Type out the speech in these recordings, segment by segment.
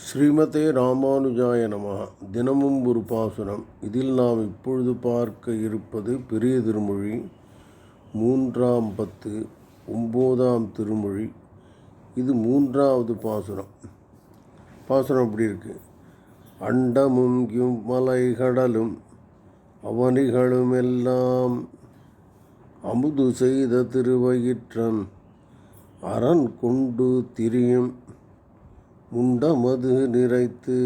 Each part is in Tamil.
ஸ்ரீமதே ராமானுஜாய நமः. தினமும் ஒரு பாசுரம். இதில் நாம் இப்பொழுது பார்க்க இருப்பது பெரிய திருமொழி மூன்றாம் பத்து ஒம்போதாம் திருமொழி. இது மூன்றாவது பாசுரம். பாசுரம் அப்படி இருக்கு? அண்டமும் இம்மலை கடலும் அவனிகளும் எல்லாம் அமுது செய்த திருவயிற்றன் அரண் கொண்டு திரியும். முண்டமது நிறைத்து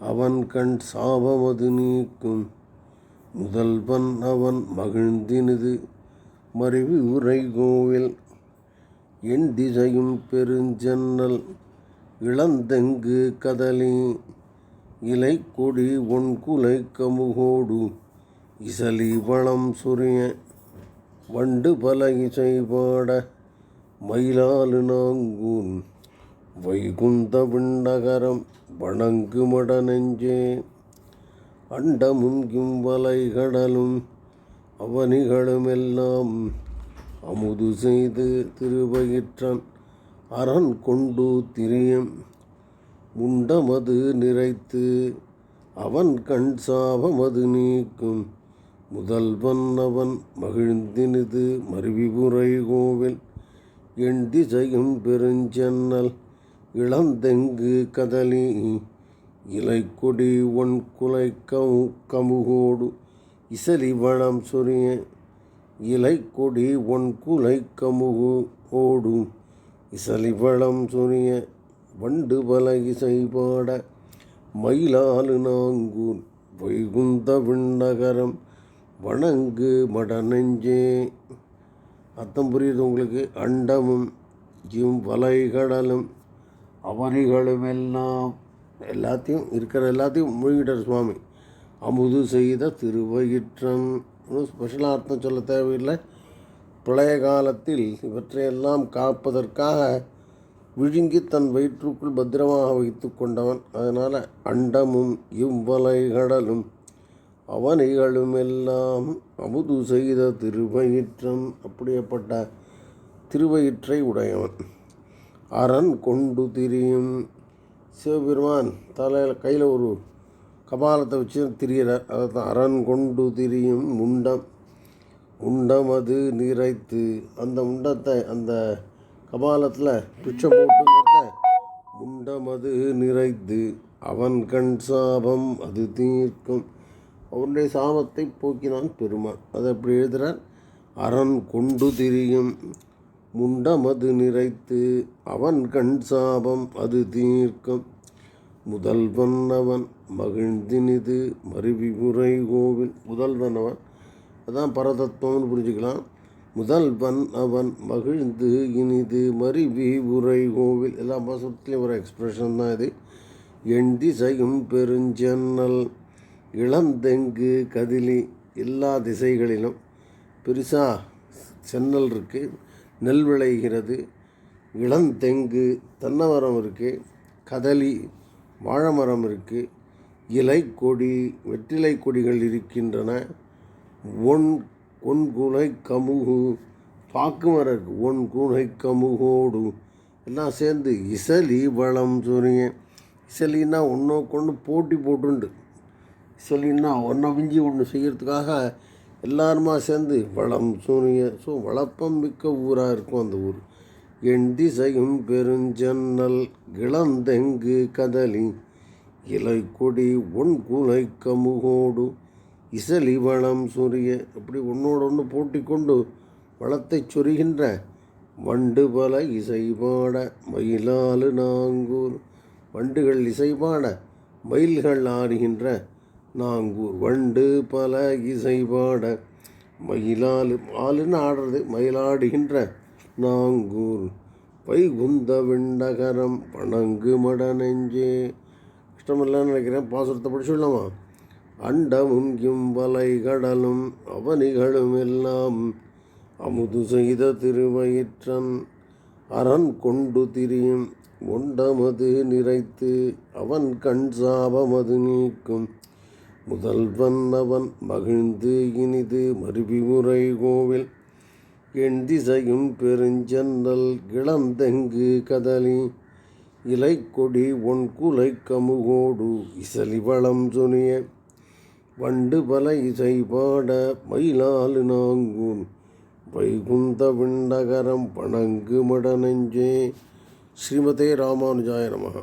அவன் கண் சாபமது நீக்கும். முதல்வன் அவன் மகிழ்ந்தினது மறைவு உரை கோவில் என் திசையும் பெருஞ்சன்னல் இளந்தெங்கு கதலி? இலை கொடி ஒன் குலை கமுகோடு. இசலி வளம் சுரிய வண்டு பல இசை பாட மயிலாலு நாங்கூன். வைகுந்த விண்ணகரம் வணங்குமட நெஞ்சே. அண்டமும் கிம்பலை கடலும் அவனிகளும் அமுது செய்து திருவயிற்றன் அரண் கொண்டு திரியம். முண்டமது நிறைத்து அவன் கண் சாபமது நீக்கும். முதல்வன் அவன் மகிழ்ந்தினிது மருவிபுரை கோவில். எண் திசையும் பெருஞ்சென்னல் இளந்தெங்கு கதலி? இலைக்கொடி ஒன் குலை கமு கமுகோடு இசலி வளம் சொரிய. இலைக்கொடி ஒன் குலை கமுகு ஓடும் இசலி வளம் சொரிய. வண்டு பல இசை பாட மயிலாலு நாங்கூர் வைகுந்த விண்ணகரம் வணங்கு மட நெஞ்சே அர்த்தம் புரியுது உங்களுக்கு? அண்டமும் இம் வலைகடலும் அவனிகளும் எல்லாம் எல்லாத்தையும் இருக்கிற எல்லாத்தையும் மூழ்கிட்டார் சுவாமி. அமுது செய்த திருவயிற்றன் ஸ்பெஷலாக அர்த்தம் சொல்ல தேவையில்லை. பழைய காலத்தில் இவற்றையெல்லாம் காப்பதற்காக விழுங்கி தன் வயிற்றுக்குள் பத்திரமாக வைத்து கொண்டவன். அதனால் அண்டமும் இவ்வலைகடலும் அவனிகளும் எல்லாம் அமுது செய்த திருவயிற்றம். அப்படியேப்பட்ட திருவயிற்றை உடையவன். அரண் கொண்டு திரியும். சிவபெருமான் தலையில் கையில் ஒரு கபாலத்தை வச்சு திரியிறார். அதை தான் அரண் கொண்டு திரியும் முண்டம். முண்டம் அது நிறைத்து. அந்த முண்டத்தை அந்த கபாலத்தில் பிச்சை போட்டுங்கிறத முண்டம் அது நிறைத்து. அவன் கண் சாபம் அது தீர்க்கும். அவனுடைய சாபத்தை போக்கினான் பெருமான். அதை அப்படி எழுதுகிறார் அரண் கொண்டு திரியும். முண்டமது நிறைத்து அவன் கண் சாபம் அது தீர்க்கம். முதல்வன் அவன் மகிழ்ந்தினிது மருவிமுறை கோவில். முதல்வன் அவன் அதான் பரதத்துவம்னு புரிஞ்சுக்கலாம். முதல்வன் அவன் மகிழ்ந்து இனிது மருவி உரை கோவில். எல்லா பாசத்துலேயும் ஒரு எக்ஸ்பிரஷன் தான் இது. என் திசையும் பெருஞ்சன்னல் இளந்தெங்கு கதிலி எல்லா திசைகளிலும் பெருசாக சென்னல் இருக்குது நெல் விளைகிறது இளந்தெங்கு தென்னமரம் இருக்குது கதலி வாழைமரம் இருக்குது இலை கொடி வெற்றிலை கொடிகள் இருக்கின்றன. ஒன் ஒன் குலை கமுகு பாக்கு மரம் இருக்குது ஒன் குலை கமுகோடு. எல்லாம் சேர்ந்து இசலி வளம் சொன்னீங்க. இசலின்னா ஒன்றொன்று போட்டி போட்டுண்டு. இசலின்னா ஒன்றை விஞ்சி ஒன்று செய்கிறதுக்காக எல்லாருமா சேர்ந்து வளம் சூனிய ஸோ வளப்பம் மிக்க ஊராக இருக்கும் அந்த ஊர். என் திசையும் பெருஞ்சன்னல் இளந்தெங்கு கதலி? இலை கொடி ஒன் குலை கமுகோடு. இசலி வளம் சொரிய அப்படி உன்னோட ஒன்று போட்டி கொண்டு வளத்தை சொரிகின்ற வண்டு பல இசை பாட மயிலாலு நாங்கூர். வண்டுகள் இசை பாட மயில்கள் ஆடுகின்ற நாங்கூர் வண்டு பல இசை பாட மயிலாலு ஆளுன்னு ஆடுறது மயிலாடுகின்ற நாங்கூர். வைகுந்த விண்டகரம் பணங்கு மட நெஞ்சே. இஷ்டமில்லன்னு நினைக்கிறேன். பாசுரத்தை படிச்சுடலாமா அண்டமும் கிம்பலை கடலும் அவனிகளும் எல்லாம் அமுது செய்த திருவயிற்றன். அரண் கொண்டு திரியும் உண்டமது நிறைத்து அவன் கண் சாபமது நீக்கும். முதல்வன் அவன் மகிழ்ந்து இனிது மருவிமுறை கோவில். என் திசையும் பெருஞ்சன்னல் கிளந்தெங்கு கதலி. இலைக்கொடி ஒன் குலை கமுகோடு இசலிவளம் சுனிய. வண்டு பல இசை பாட மயிலாலு நாங்கூன். வைகுந்த விண்டகரம் வணங்கு மட நெஞ்சே ஸ்ரீமதே ராமானுஜாய நமகா.